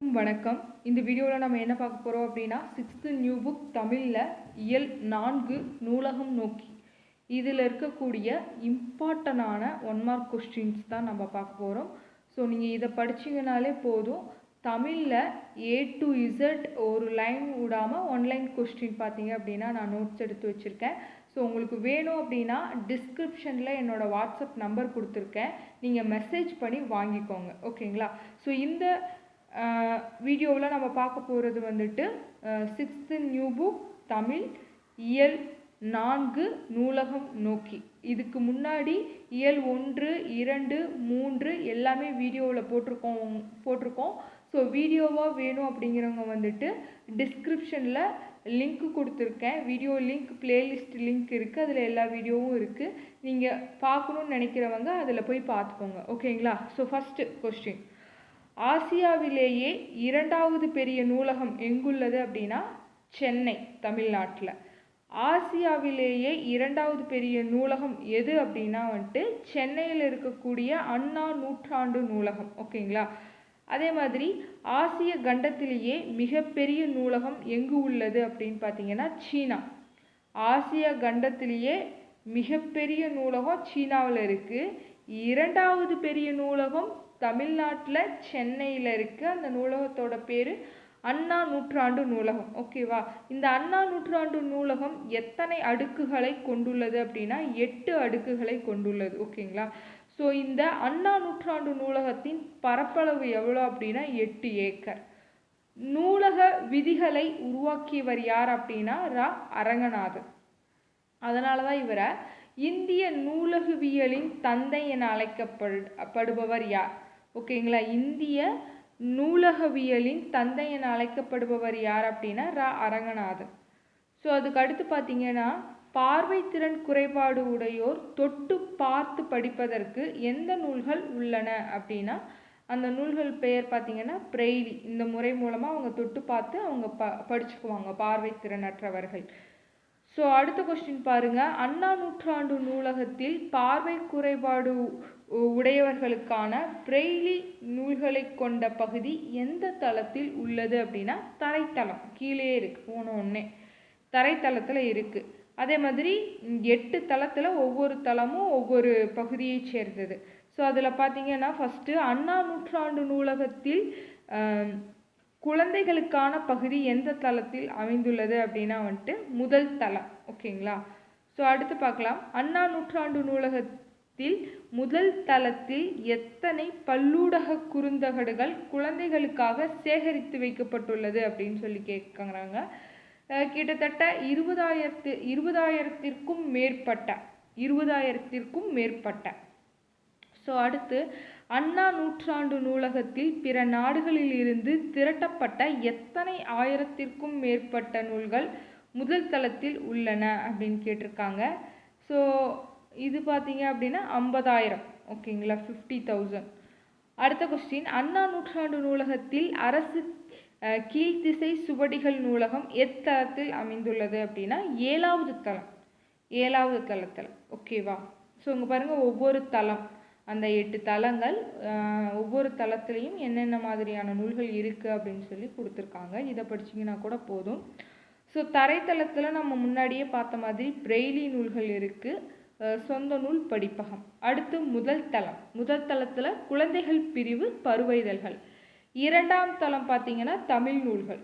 வணக்கம். இந்த வீடியோவில் நம்ம என்ன பார்க்க போகிறோம் அப்படின்னா சிக்ஸ்த்து நியூ புக் தமிழில் இயல் நான்கு நூலகம் நோக்கி. இதில் இருக்கக்கூடிய இம்பார்ட்டனான ஒன் மார்க் கொஸ்டின்ஸ் தான் நம்ம பார்க்க போகிறோம் ஸோ நீங்கள் இதை படிச்சிங்கனாலே போதும். தமிழில் ஏ டு இசட் ஒரு லைன் விடாமல் ஒன்லைன் கொஸ்டின் பார்த்தீங்க அப்படின்னா நான் நோட்ஸ் எடுத்து வச்சுருக்கேன். ஸோ உங்களுக்கு வேணும் அப்படின்னா டிஸ்கிரிப்ஷனில் என்னோடய வாட்ஸ்அப் நம்பர் கொடுத்துருக்கேன். நீங்கள் மெசேஜ் பண்ணி வாங்கிக்கோங்க. ஓகேங்களா ஸோ இந்த வீடியோவில் நம்ம பார்க்க போகிறது வந்துட்டு சிக்ஸ்த்து நியூ புக் தமிழ் இயல் நான்கு நூலகம் நோக்கி. இதுக்கு முன்னாடி இயல் ஒன்று இரண்டு மூன்று எல்லாமே வீடியோவில் போட்டிருக்கோம் போட்டிருக்கோம். ஸோ வீடியோவாக வேணும் அப்படிங்கிறவங்க வந்துட்டு டிஸ்கிரிப்ஷனில் லிங்க் கொடுத்துருக்கேன். வீடியோ லிங்க் பிளேலிஸ்ட் லிங்க் இருக்குது அதில் எல்லா வீடியோவும் இருக்குது நீங்கள் பார்க்கணுன்னு நினைக்கிறவங்க அதில் போய் பார்த்துக்கோங்க. ஓகேங்களா ஸோ ஃபஸ்ட்டு கொஸ்டின் ஆசியாவிலேயே இரண்டாவது பெரிய நூலகம் எங்குள்ளது அப்படின்னா சென்னை தமிழ்நாட்டில். ஆசியாவிலேயே இரண்டாவது பெரிய நூலகம் எது அப்படின்னா வந்துட்டு சென்னையில் இருக்கக்கூடிய அண்ணா நூற்றாண்டு நூலகம் ஓகேங்களா? அதே மாதிரி ஆசிய கண்டத்திலேயே மிகப்பெரிய நூலகம் எங்கு உள்ளது அப்படின்னு பார்த்தீங்கன்னா சீனா. ஆசிய கண்டத்திலேயே மிகப்பெரிய நூலகம் சீனாவில் இருக்குது இரண்டாவது பெரிய நூலகம் தமிழ்நாட்டில் சென்னையில் இருக்குது அந்த நூலகத்தோட பேர் அண்ணா நூற்றாண்டு நூலகம். ஓகேவா இந்த அண்ணா நூற்றாண்டு நூலகம் எத்தனை அடுக்குகளை கொண்டுள்ளது அப்படின்னா எட்டு அடுக்குகளை கொண்டுள்ளது. ஓகேங்களா ஸோ இந்த அண்ணா நூற்றாண்டு நூலகத்தின் பரப்பளவு எவ்வளோ அப்படின்னா எட்டு ஏக்கர். நூலக விதிகளை உருவாக்கியவர் யார் அப்படின்னா ரா. அரங்கநாதன். அதனால தான் இவரை இந்திய நூலகவியலின் தந்தை என அழைக்கப்படுபவர் யார்? ஓகேங்களா? இந்திய நூலகவியலின் தந்தை என அழைக்கப்படுபவர் யார் அப்படின்னா ரா. அரங்கநாதன். ஸோ அதுக்கு அடுத்து பார்த்தீங்கன்னா பார்வைத்திறன் குறைபாடு உடையோர் தொட்டு பார்த்து படிப்பதற்கு எந்த நூல்கள் உள்ளன அப்படின்னா அந்த நூல்கள் பெயர் பார்த்தீங்கன்னா பிரெய்லி. இந்த முறை மூலமாக அவங்க தொட்டு பார்த்து அவங்க ப படிச்சுக்குவாங்க பார்வைத்திறனற்றவர்கள் ஸோ அடுத்த கொஸ்டின் பாருங்க. அண்ணா நூற்றாண்டு நூலகத்தில் பார்வை குறைபாடு உடையவர்களுக்கான பிரெய்லி நூல்களை கொண்ட பகுதி எந்த தளத்தில் உள்ளது அப்படின்னா தரைத்தளம். கீழே இருக்கு போன ஒன்னே தரைத்தளத்தில் இருக்கு. அதே மாதிரி எட்டு தளத்தில் ஒவ்வொரு தளமும் ஒவ்வொரு பகுதியை சேர்ந்தது. ஸோ அதில் பார்த்தீங்கன்னா ஃபஸ்ட்டு அண்ணா நூற்றாண்டு நூலகத்தில் குழந்தைகளுக்கான பகுதி எந்த தளத்தில் அமைந்துள்ளது அப்படின்னா வந்துட்டு முதல் தளம். ஓகேங்களா? ஸோ அடுத்து பார்க்கலாம். அண்ணா நூற்றாண்டு நூலகத்தில் முதல் தளத்தில் எத்தனை பல்லூடக குறுந்தகடுகள் குழந்தைகளுக்காக சேகரித்து வைக்கப்பட்டுள்ளது அப்படின்னு சொல்லி கேட்குறாங்க. கிட்டத்தட்ட இருபதாயிரத்து இருபதாயிரத்திற்கும் மேற்பட்ட இருபதாயிரத்திற்கும் மேற்பட்ட. ஸோ அடுத்து அண்ணா நூற்றாண்டு நூலகத்தில் பிற நாடுகளில் இருந்து திரட்டப்பட்ட எத்தனை ஆயிரத்திற்கும் மேற்பட்ட நூல்கள் முதல் தளத்தில் உள்ளன அப்படின்னு கேட்டிருக்காங்க. ஸோ இது பார்த்தீங்க அப்படின்னா ஐம்பதாயிரம். ஓகேங்களா? ஃபிஃப்டி தௌசண்ட் அடுத்த கொஸ்டின் அண்ணா நூற்றாண்டு நூலகத்தில் அரசு கீழ்த்திசை சுவடிகள் நூலகம் எத்தளத்தில் அமைந்துள்ளது அப்படின்னா ஏழாவது தளம். ஏழாவது தளத்தில். ஓகேவா ஸோ இங்கே பாருங்கள் ஒவ்வொரு தளம். அந்த எட்டு தளங்கள் ஒவ்வொரு தளத்துலேயும் என்னென்ன மாதிரியான நூல்கள் இருக்குது அப்படின்னு சொல்லி கொடுத்துருக்காங்க. இதை படிச்சிங்கன்னா கூட போதும். ஸோ தரைத்தளத்தில் நம்ம முன்னாடியே பார்த்த மாதிரி பிரெய்லி நூல்கள் இருக்குது சொந்த நூல் படிப்பகம். அடுத்து முதல் தளம். முதல் தளத்தில் குழந்தைகள் பிரிவு பருவைதழ்கள் இரண்டாம் தளம் பார்த்தீங்கன்னா தமிழ் நூல்கள்.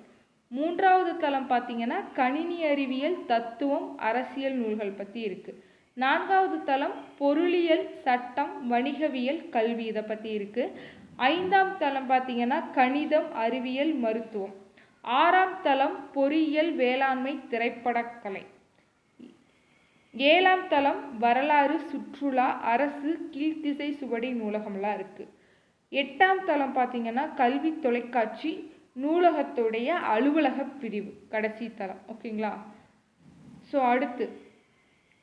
மூன்றாவது தளம் பார்த்தீங்கன்னா கணினி அறிவியல் தத்துவம் அரசியல் நூல்கள் பற்றி இருக்குது நான்காவது தளம் பொருளியல் சட்டம் வணிகவியல் கல்வி இதை பற்றி இருக்குது ஐந்தாம் தளம் பார்த்தீங்கன்னா கணிதம் அறிவியல் மருத்துவம். ஆறாம் தளம் பொறியியல் வேளாண்மை திரைப்படக்கலை. ஏழாம் தளம் வரலாறு சுற்றுலா அரசு கீழ்த்திசை சுவடி நூலகம்லாம் இருக்குது எட்டாம் தளம் பார்த்தீங்கன்னா கல்வி தொலைக்காட்சி நூலகத்துடைய அலுவலக பிரிவு கடைசி தளம். ஓகேங்களா? ஸோ அடுத்து.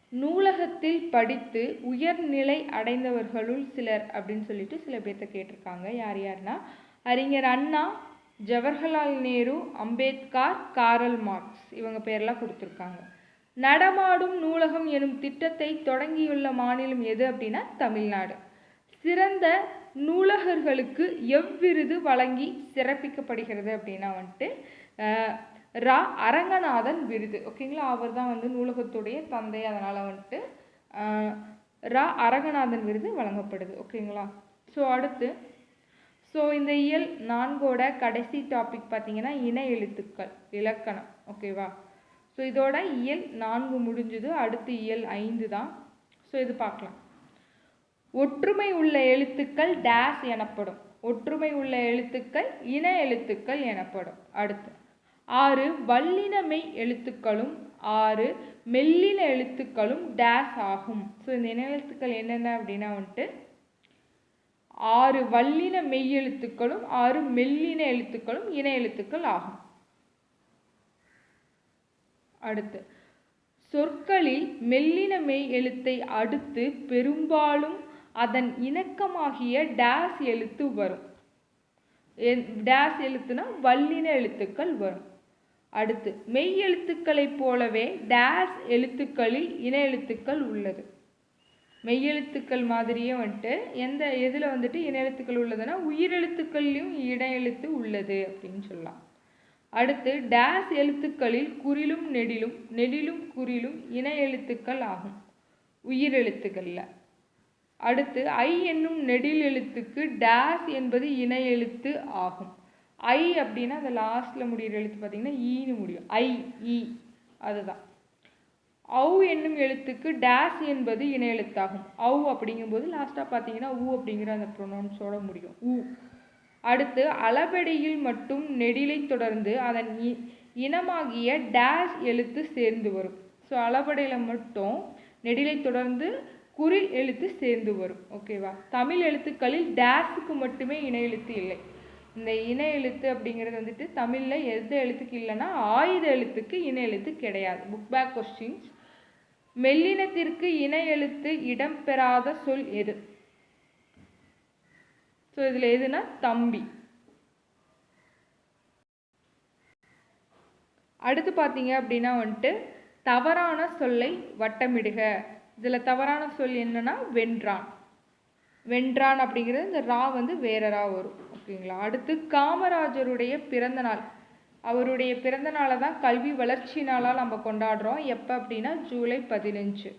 நூலகத்தில் படித்து உயர்நிலை அடைந்தவர்களுள் சிலர் அப்படின்னு சொல்லிட்டு சில பேர்த்த கேட்டிருக்காங்க. யார் யாருன்னா அறிஞர் அண்ணா ஜவஹர்லால் நேரு அம்பேத்கர் காரல் மார்க்ஸ். இவங்க பேரெல்லாம் கொடுத்துருக்காங்க. நடமாடும் நூலகம் எனும் திட்டத்தை தொடங்கியுள்ள மாநிலம் எது அப்படின்னா தமிழ்நாடு. சிறந்த நூலகர்களுக்கு எவ்விருது வழங்கி சிறப்பிக்கப்படுகிறது அப்படின்னா வந்துட்டு ரா அரங்கநாதன் விருது. ஓகேங்களா அவர் தான் வந்து நூலகத்துடைய தந்தை. அதனால் வந்துட்டு ரா அரங்கநாதன் விருது வழங்கப்படுது. ஓகேங்களா ஸோ அடுத்து ஸோ இந்த இயல் நான்கோட கடைசி டாபிக் பார்த்தீங்கன்னா இன எழுத்துக்கள் இலக்கணம். ஓகேவா ஸோ இதோட இயல் நான்கு முடிஞ்சுது. அடுத்து இயல் ஐந்து தான். ஸோ இது பார்க்கலாம். ஒற்றுமை உள்ள எழுத்துக்கள் டேஸ் எனப்படும். ஒற்றுமை உள்ள எழுத்துக்கள் இன எழுத்துக்கள் எனப்படும். அடுத்து. ஆறு வல்லின மெய் எழுத்துக்களும். ஆறு மெல்லின எழுத்துக்களும் டேஸ் ஆகும். ஸோ இந்த இன எழுத்துக்கள் என்னென்ன அப்படின்னா வந்துட்டு ஆறு வல்லின மெய் எழுத்துக்களும் ஆறு மெல்லின எழுத்துக்களும் இன எழுத்துக்கள் ஆகும். அடுத்து. சொற்களில் மெல்லின மெய் எழுத்தை அடுத்து பெரும்பாலும் அதன் இணக்கமாகிய டேஸ் எழுத்து வரும். என்- டேஸ் எழுத்துனா வல்லின எழுத்துக்கள் வரும். அடுத்து மெய் எழுத்துக்களைப் போலவே டேஸ் எழுத்துக்களில் இன எழுத்துக்கள் உள்ளது. மெய்யெழுத்துக்கள் மாதிரியே வந்துட்டு எந்த எதில் வந்துட்டு இன எழுத்துக்கள் உள்ளதுன்னா உயிரெழுத்துக்கள்லையும் இன எழுத்து உள்ளது அப்படின்னு சொல்லலாம். அடுத்து டேஸ் எழுத்துக்களில் குறிலும் நெடிலும் நெடிலும் குறிலும் இன எழுத்துக்கள் ஆகும். உயிரெழுத்துக்களில் அடுத்து ஐ என்னும் நெடில் எழுத்துக்கு டேஸ் என்பது இன எழுத்து ஆகும். ஐ அப்படின்னா அந்த லாஸ்ட்டில் முடிகிற எழுத்து பார்த்தீங்கன்னா ஈன்னு முடியும். ஐ இ அதுதான். ஔ என்னும் எழுத்துக்கு டேஸ் என்பது இன எழுத்தாகும். ஔ அப்படிங்கும்போது லாஸ்ட்டாக பார்த்தீங்கன்னா ஊ அப்படிங்கிற அந்த ப்ரொனவுன்ஸோட முடியும். ஊ அடுத்து அளபெடையில் மட்டும் நெடிலை தொடர்ந்து அதன் இ இனமாகிய டேஷ் எழுத்து சேர்ந்து வரும். ஸோ அளபடையில் மட்டும் நெடிலை தொடர்ந்து குறில் எழுத்து சேர்ந்து வரும். ஓகேவா தமிழ் எழுத்துக்களில் டேஸுக்கு மட்டுமே இணை எழுத்து இல்லை. இந்த இணை எழுத்து அப்படிங்கிறது வந்துட்டு தமிழில் எந்த எழுத்துக்கு இல்லைன்னா ஆயுத எழுத்துக்கு இணை எழுத்து கிடையாது. புக் பேக் கொஸ்டின்ஸ் மெல்லினத்திற்கு இணை எழுத்து இடம்பெறாத சொல் எது? ஸோ இதில் எதுனா தம்பி. அடுத்து பார்த்தீங்க அப்படின்னா வந்துட்டு தவறான சொல்லை வட்டமிடுக. இதில் தவறான சொல் என்னன்னா வென்றான். வென்றான் அப்படிங்கிறது இந்த ரா வந்து வேற ரா வரும். ஓகேங்களா? அடுத்து காமராஜருடைய பிறந்த நாள் அவருடைய பிறந்த நாளை தான் கல்வி வளர்ச்சி நாளாக நம்ம கொண்டாடுறோம். எப்போ அப்படின்னா ஜூலை பதினஞ்சு.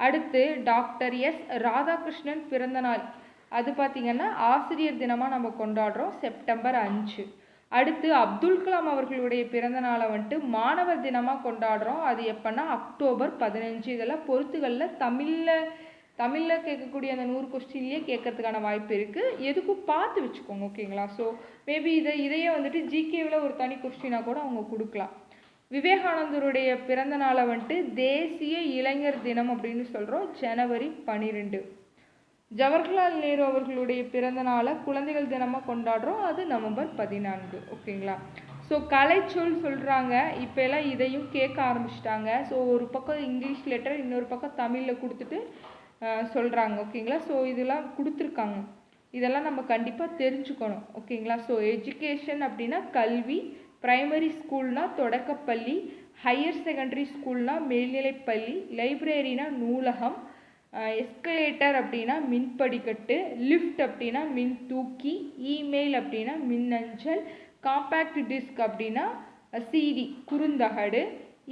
அடுத்து டாக்டர் எஸ் ராதாகிருஷ்ணன் பிறந்த நாள் அது பார்த்திங்கன்னா ஆசிரியர் தினமாக நம்ம கொண்டாடுறோம் செப்டம்பர் அஞ்சு. அடுத்து அப்துல் கலாம் அவர்களுடைய பிறந்த நாளை வந்துட்டு மாணவர் தினமாக கொண்டாடுறோம். அது எப்போன்னா அக்டோபர் பதினஞ்சு. இதெல்லாம் பொறுத்துகளில் தமிழில் தமிழில் கேட்கக்கூடிய அந்த நூறு கொஸ்டின்லேயே கேட்கறதுக்கான வாய்ப்பு இருக்குது எதுக்கும் பார்த்து வச்சுக்கோங்க ஓகேங்களா? ஸோ மேபி இதை இதையே வந்துட்டு ஜிகேவில் ஒரு தனி கொஸ்டினாக கூட அவங்க கொடுக்கலாம். விவேகானந்தருடைய பிறந்த நாளை வந்துட்டு தேசிய இளைஞர் தினம் அப்படின்னு சொல்கிறோம் ஜனவரி பன்னிரெண்டு. ஜவஹர்லால் நேரு அவர்களுடைய பிறந்த நாளை குழந்தைகள் தினமாக கொண்டாடுறோம். அது நவம்பர் பதினான்கு. ஓகேங்களா? ஸோ கலைச்சொல் சொல்கிறாங்க இப்போ எல்லாம் இதையும் கேட்க ஆரம்பிச்சிட்டாங்க. ஸோ ஒரு பக்கம் இங்கிலீஷ் லெட்டர் இன்னொரு பக்கம் தமிழில் கொடுத்துட்டு சொல்கிறாங்க ஓகேங்களா? ஸோ இதெல்லாம் கொடுத்துருக்காங்க. இதெல்லாம் நம்ம கண்டிப்பாக தெரிஞ்சுக்கணும். ஓகேங்களா? ஸோ எஜுகேஷன் அப்படின்னா கல்வி ப்ரைமரி ஸ்கூல்னா தொடக்கப்பள்ளி ஹையர் செகண்டரி ஸ்கூல்னா மேல்நிலைப்பள்ளி லைப்ரரினா நூலகம் எஸ்கலேட்டர் அப்படின்னா மின் படிக்கட்டு லிஃப்ட் அப்படின்னா மின் தூக்கி இமெயில் அப்படின்னா மின்னஞ்சல் காம்பேக்ட் டிஸ்க் அப்படின்னா சிடி குறுந்தகடு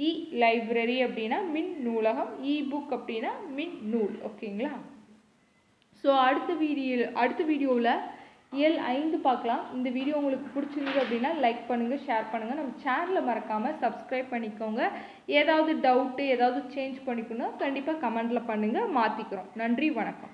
இ லைப்ரரி அப்படின்னா மின் நூலகம் இ புக் அப்படின்னா மின் நூல் ஓகேங்களா ஸோ அடுத்த வீடியோ அடுத்த வீடியோவில் இயல் ஐந்து பார்க்கலாம். இந்த வீடியோ உங்களுக்கு பிடிச்சிருந்தது அப்படின்னா லைக் பண்ணுங்கள் ஷேர் பண்ணுங்கள் நம்ம சேனலை மறக்காமல் சப்ஸ்கிரைப் பண்ணிக்கோங்க. ஏதாவது டவுட்டு ஏதாவது சேஞ்ச் பண்ணிக்கணும் கண்டிப்பாக கமெண்டில் பண்ணுங்கள் மாற்றிக்கிறோம் நன்றி வணக்கம்.